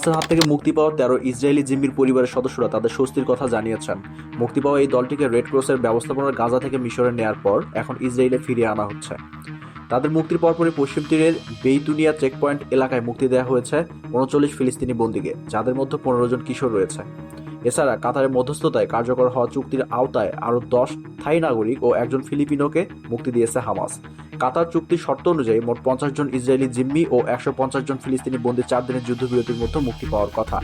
হামাসের হাত থেকে মুক্তি পাওয়া তেরো ইসরায়েলি জিম্মির পরিবারের সদস্যরা তাদের স্বস্তির কথা জানিয়েছেন। মুক্তি পাওয়া এই দলটিকে রেড ক্রসের ব্যবস্থাপনার গাজা থেকে মিশরে নেয়ার পর এখন ইসরায়েলে ফিরিয়ে আনা হচ্ছে। তাদের মুক্তির পরপরই পশ্চিম তীরের বেইতুনিয়া চেকপয়েন্ট এলাকায় মুক্তি দেওয়া হয়েছে উনচল্লিশ ফিলিস্তিনি বন্দীকে, যাদের মধ্যে পনেরো জন কিশোর রয়েছে। এছাড়া কাতারের মধ্যস্থতায় কার্যকর হওয়া চুক্তির আওতায় আরও দশ থাই নাগরিক ও একজন ফিলিপিনোকে মুক্তি দিয়েছে হামাস। কাতার চুক্তির শর্ত অনুযায়ী মোট পঞ্চাশ জন ইসরায়েলি জিম্মি ও একশো পঞ্চাশ জন ফিলিস্তিনি বন্দী চার দিনের যুদ্ধবিরতির মধ্যে মুক্তি পাওয়ার কথা।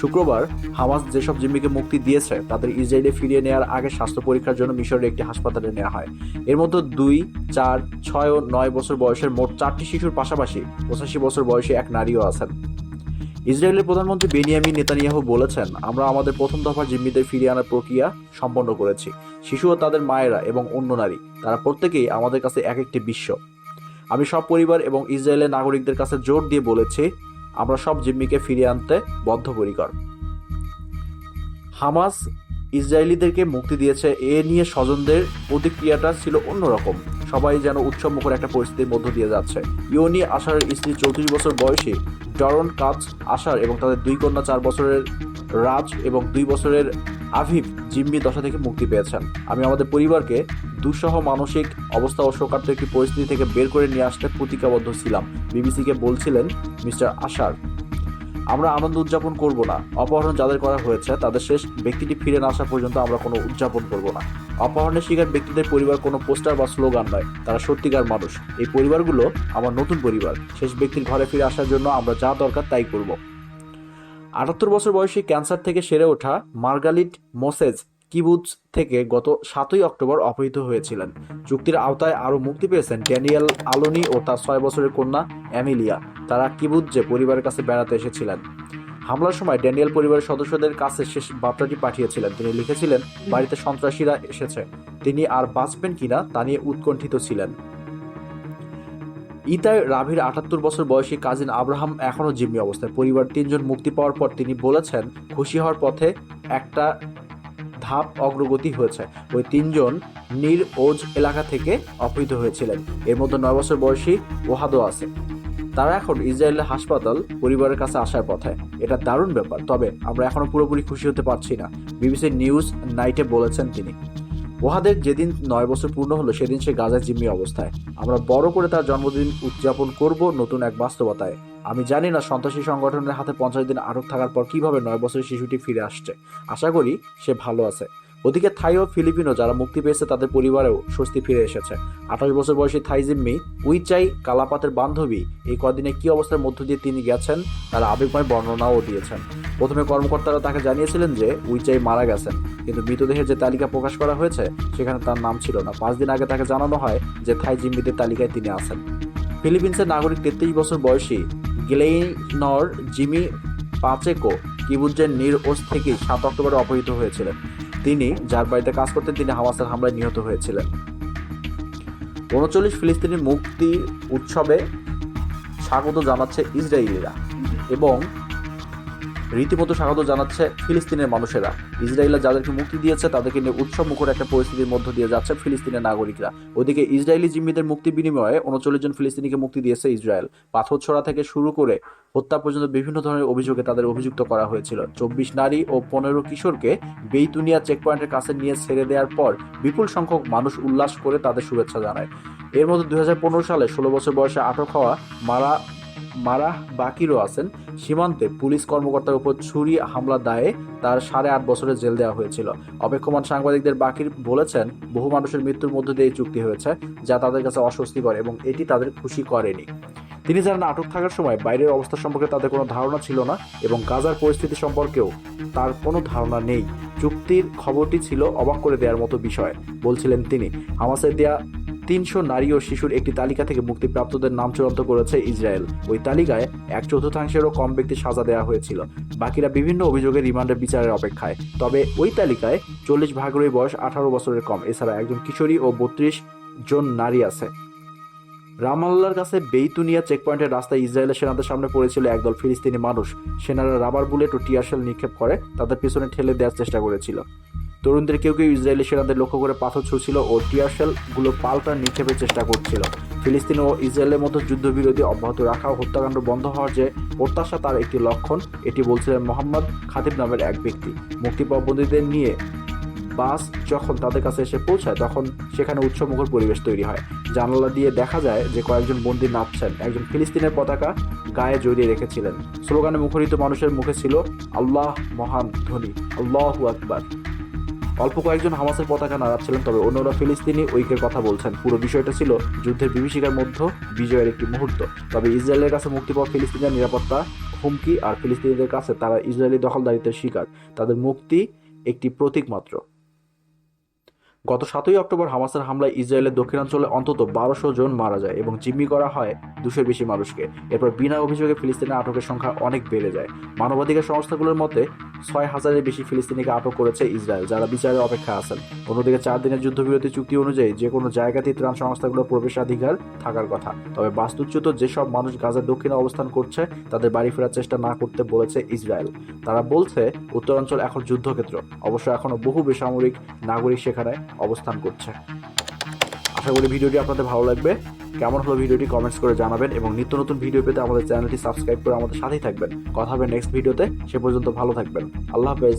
শুক্রবার হামাস যেসব জিম্মিকে মুক্তি দিয়েছে, তাদের ইসরায়েলে ফিরিয়ে নেওয়ার আগে স্বাস্থ্য পরীক্ষার জন্য মিশরের একটি হাসপাতালে নেওয়া হয়। এর মধ্যে দুই, চার, ছয় ও নয় বছর বয়সের মোট চারটি শিশুর পাশাপাশি পঁচাশি বছর বয়সী এক নারীও আছেন। ইসরায়েলের প্রধানমন্ত্রী বেনিয়ামিন নেতানিয়াহু বলেছেন, আমরা আমাদের প্রথম দফার জিম্মিদের ফিরিয়ে আনার প্রক্রিয়া সম্পন্ন করেছি। শিশু ও তাদের মায়েরা এবং অন্য নারী, তারা প্রত্যেকেই আমাদের কাছে এক একটি বিশ্ব। আমি সব পরিবার এবং ইসরায়েলের নাগরিকদের কাছে জোর দিয়ে বলেছি, আমরা সব জিম্মিকে ফিরিয়ে আনতে বদ্ধপরিকর। হামাস ইসরায়েলিদেরকে মুক্তি দিয়েছে। এ নিয়ে স্বজনদের প্রতিক্রিয়াটা ছিল অন্যরকম। সবাই যেন উৎসব মুখর একটা পরিস্থিতির মধ্য দিয়ে যাচ্ছে। ইউনি আশারের স্ত্রী চৌত্রিশ বছর বয়সী ডরন কাজ আশার এবং তাদের দুই কন্যা চার বছরের রাজ এবং দুই বছরের আভিব জিম্মি দশা থেকে মুক্তি পেয়েছেন। আমি আমাদের পরিবারকে দুঃসহ মানসিক অবস্থা ও শোকার্ত একটি পরিস্থিতি থেকে বের করে নিয়ে আসতে প্রতিজ্ঞাবদ্ধ ছিলাম। বিবিসিকে বলছিলেন, মিস্টার আশার আমরা আনন্দ উদযাপন করব না। অপহরণ যাদের করা হয়েছে, তাদের শেষ ব্যক্তিটি ফিরে না আসা পর্যন্ত আমরা কোনো উদযাপন করব না। অপহরণের শিকার ব্যক্তিদের পরিবার কোনো পোস্টার বা স্লোগান নয়, তারা সত্যিকার মানুষ। এই পরিবারগুলো আমার নতুন পরিবার। শেষ ব্যক্তির ঘরে ফিরে আসার জন্য আমরা যা দরকার তাই করব। আটাত্তর বছর বয়সী ক্যান্সার থেকে সেরে ওঠা মার্গালিট মোসেজ কিবুজ থেকে গত সাতই অক্টোবর অপহৃত হয়েছিলেন। চুক্তির আওতায় আরও মুক্তি পেয়েছেন ড্যানিয়েল আলোনি ও তার ছয় বছরের কন্যা অ্যামিলিয়া। তারা কিবুজ্জে পরিবারের কাছে বেড়াতে এসেছিলেন। হামলার সময় ড্যানিয়েল পরিবারের সদস্যদের কাছে শেষ বার্তাটি পাঠিয়েছিলেন। তিনি লিখেছিলেন, বাড়িতে সন্ত্রাসীরা এসেছে। তিনি আর বাঁচবেন কিনা তা নিয়ে উৎকণ্ঠিত ছিলেন। ইতায় রাভির আটাত্তর বছর বয়সী কাজিন আব্রাহাম এখনও জিম্মি অবস্থায়। পরিবার তিনজন মুক্তি পাওয়ার পর তিনি বলেছেন, খুশি হওয়ার পথে একটা ধাপ অগ্রগতি হয়েছে। ওই তিনজন নির ওজ এলাকা থেকে অপহৃত হয়েছিলেন। এর মধ্যে নয় বছর বয়সী ওহাদও আছে। তারা এখন ইসরায়েলের হাসপাতাল পরিবারের কাছে আসার পথে। এটা দারুণ ব্যাপার। তবে আমরা এখনও পুরোপুরি খুশি হতে পারছি না, বিবিসি নিউজ নাইটে বলেছেন তিনি। ওহাদের যেদিন নয় বছর পূর্ণ হলো, সেদিন সে গাজায় জিম্মি অবস্থায়। আমরা বড় করে তার জন্মদিন উদযাপন করব নতুন এক বাস্তবতায়। আমি জানি না সন্ত্রাসী সংগঠনের হাতে পঞ্চাশ দিন আটক থাকার পর কীভাবে নয় বছরের শিশুটি ফিরে আসছে। আশা করি সে ভালো আছে। ওদিকে থাই ও ফিলিপিনো যারা মুক্তি পেয়েছে তাদের পরিবারেও স্বস্তি ফিরে এসেছে। আঠাশ বছর বয়সী থাই জিম্মি উইচাই কালাপাতের বান্ধবী, এই কদিনে কি অবস্থার মধ্য দিয়ে তিনি গেছেন তার আবেগময় বর্ণনাও দিয়েছেন। প্রথমে কর্মকর্তারা তাকে জানিয়েছিলেন যে উইচাই মারা গেছেন, কিন্তু মৃতদেহের যে তালিকা প্রকাশ করা হয়েছে, সেখানে তার নাম ছিল না। পাঁচ দিন আগে তাকে জানানো হয় যে থাই জিম্মিদের তালিকায় তিনি আছেন। ফিলিপিন্সের নাগরিক তেত্রিশ বছর বয়সী গ্লেইনর জিমি পাচেকো কিবুজের নির ওস থেকে সাত অক্টোবরে অপহৃত হয়েছিলেন। তিনি যার বাড়িতে কাজ করতেন, তিনি হামাসের হামলায় নিহত হয়েছিলেন। উনচল্লিশ ফিলিস্তিনি মুক্তি উৎসবে স্বাগত জানাচ্ছে ইসরায়েলিরা এবং রীতিমতো স্বাগত জানাচ্ছে ফিলিস্তিনের মানুষেরা। ইসরায়েলে যাদেরকে মুক্তি দিয়েছে, তাদেরকে নিয়ে উৎসব মুখর একটা পরিস্থিতির মধ্য দিয়ে যাচ্ছে ফিলিস্তিনের নাগরিকরা। ওদিকে ইসরায়েলি জিম্মিদের মুক্তি বিনিময়ে উনচল্লিশ জন ফিলিস্তিনিকে মুক্তি দিয়েছে ইসরায়েল। পাথর ছোড়া থেকে শুরু করে হত্যা পর্যন্ত বিভিন্ন ধরনের অভিযোগে তাদের অভিযুক্ত করা হয়েছিল। চব্বিশ নারী ও পনেরো কিশোরকে বেইতুনিয়া চেকপয়েন্টের কাছে নিয়ে ছেড়ে দেওয়ার পর বিপুল সংখ্যক মানুষ উল্লাস করে তাদের শুভেচ্ছা জানায়। এর মধ্যে দুই হাজার পনেরো সালে ষোলো বছর বয়সে আটক হওয়া মারা মারাহ বাকিরও আছেন। সীমান্তে পুলিশ কর্মকর্তার উপর ছুরি হামলা দায়ে তার সাড়ে আট বছরের জেল দেওয়া হয়েছিল। অপেক্ষমান সাংবাদিকদের বাকির বলেছেন, বহু মানুষের মৃত্যুর মধ্য দিয়ে চুক্তি হয়েছে, যা তাদের কাছে অস্বস্তিকর এবং এটি তাদের খুশি করেনি। তিনি জানান, আটক থাকার সময় বাইরের অবস্থা সম্পর্কে তাদের কোনো ধারণা ছিল না এবং গাজার পরিস্থিতি সম্পর্কেও তার কোনো ধারণা নেই। চুক্তির খবরটি ছিল অবাক করে দেওয়ার মতো বিষয়, বলছিলেন তিনি। হামাসের দেয়া তিনশো নারী ও শিশুর একটি তালিকা থেকে মুক্তিপ্রাপ্তদের নাম চূড়ান্ত করেছে ইসরায়েল। ওই তালিকায় এক চতুর্থাংশেরও কম ব্যক্তি সাজা দেওয়া হয়েছিল। বাকিরা বিভিন্ন অভিযোগে রিমান্ডের বিচারের অপেক্ষায়। তবে ওই তালিকায় চল্লিশ ভাগেরই বয়স আঠারো বছরের কম। এছাড়া একজন কিশোরী ও বত্রিশ জন নারী আছে। রামাল্লার কাছে বেইতুনিয়া চেকপয়েন্টের রাস্তায় ইসরায়েলের সেনাদের সামনে পড়েছিল একদল ফিলিস্তিনি মানুষ। সেনারা রাবার বুলেট ও টিয়ারশেল নিক্ষেপ করে তাদের পিছনে ঠেলে দেওয়ার চেষ্টা করেছিল। তরুণদের কেউ কেউ ইসরায়েলি সেনাদের লক্ষ্য করে পাথর ছুঁড়ছিল ও টিয়ারশেলগুলো পাল্টা নিক্ষেপের চেষ্টা করছিল। ফিলিস্তিন ও ইসরায়েলের মতো যুদ্ধবিরতি অব্যাহত রাখা ও হত্যাকাণ্ড বন্ধ হওয়ার যে প্রত্যাশা তার একটি লক্ষণ, এটি বলছিলেন মোহাম্মদ খাতিব নামের এক ব্যক্তি। মুক্তি বন্দীদের নিয়ে বাস যখন তাদের কাছে এসে পৌঁছায়, তখন সেখানে উৎসমুখর পরিবেশ তৈরি হয়। জানালা দিয়ে দেখা যায় যে কয়েকজন বন্দী নাচছেন। একজন ফিলিস্তিনের পতাকা গায়ে জড়িয়ে রেখেছিলেন। স্লোগানে মুখরিত মানুষের মুখে ছিল, আল্লাহ মহান ধনী, আল্লাহু আকবার। অল্প কয়েকজন হামাসের পতাকা নাড়াচ্ছিলেন, তবে অন্যরা ফিলিস্তিনি ঐক্যের কথা বলছেন। পুরো বিষয়টা ছিল যুদ্ধের বিভীষিকার মধ্যে বিজয়ের একটি মুহূর্ত। তবে ইসরায়েলের কাছে মুক্তি পাওয়া ফিলিস্তিনের নিরাপত্তা, হুমকি আর ফিলিস্তিনিদের কাছে তারা ইসরায়েলি দখলদারিত্বের শিকার। তাদের মুক্তি একটি প্রতীক মাত্র। গত সাতই অক্টোবর হামাসের হামলায় ইসরায়েলের দক্ষিণাঞ্চলে অন্তত বারোশো জন মারা যায় এবং জিম্মি করা হয় দুশোর বেশি মানুষকে। এরপর বিনা অভিযোগে ফিলিস্তিনের আটকের সংখ্যা অনেক বেড়ে যায়। মানবাধিকার সংস্থাগুলোর মতে ছয় হাজারের বেশি ফিলিস্তিনিকে আটক করেছে ইসরায়েল, যারা বিচারের অপেক্ষা আছেন। অন্যদিকে চার দিনের যুদ্ধবিরতি চুক্তি অনুযায়ী যে কোনো জায়গাতেই ত্রাণ সংস্থাগুলোর প্রবেশাধিকার থাকার কথা। তবে বাস্তুচ্যুত যেসব মানুষ গাজার দক্ষিণে অবস্থান করছে, তাদের বাড়ি ফেরার চেষ্টা না করতে বলেছে ইসরায়েল। তারা বলছে, উত্তরাঞ্চল এখন যুদ্ধক্ষেত্র, অবশ্য এখনও বহু বেসামরিক নাগরিক সেখানে অবস্থান করছে। আশা করি ভিডিওটি আপনাদের ভালো লাগবে। কেমন হলো ভিডিওটি কমেন্টস করে জানাবেন এবং নিত্য নতুন ভিডিও পেতে আমাদের চ্যানেলটি সাবস্ক্রাইব করে আমাদের সাথেই থাকবেন। কথা হবে নেক্সট ভিডিওতে সে পর্যন্ত ভালো থাকবেন। আল্লাহ হাফেজ।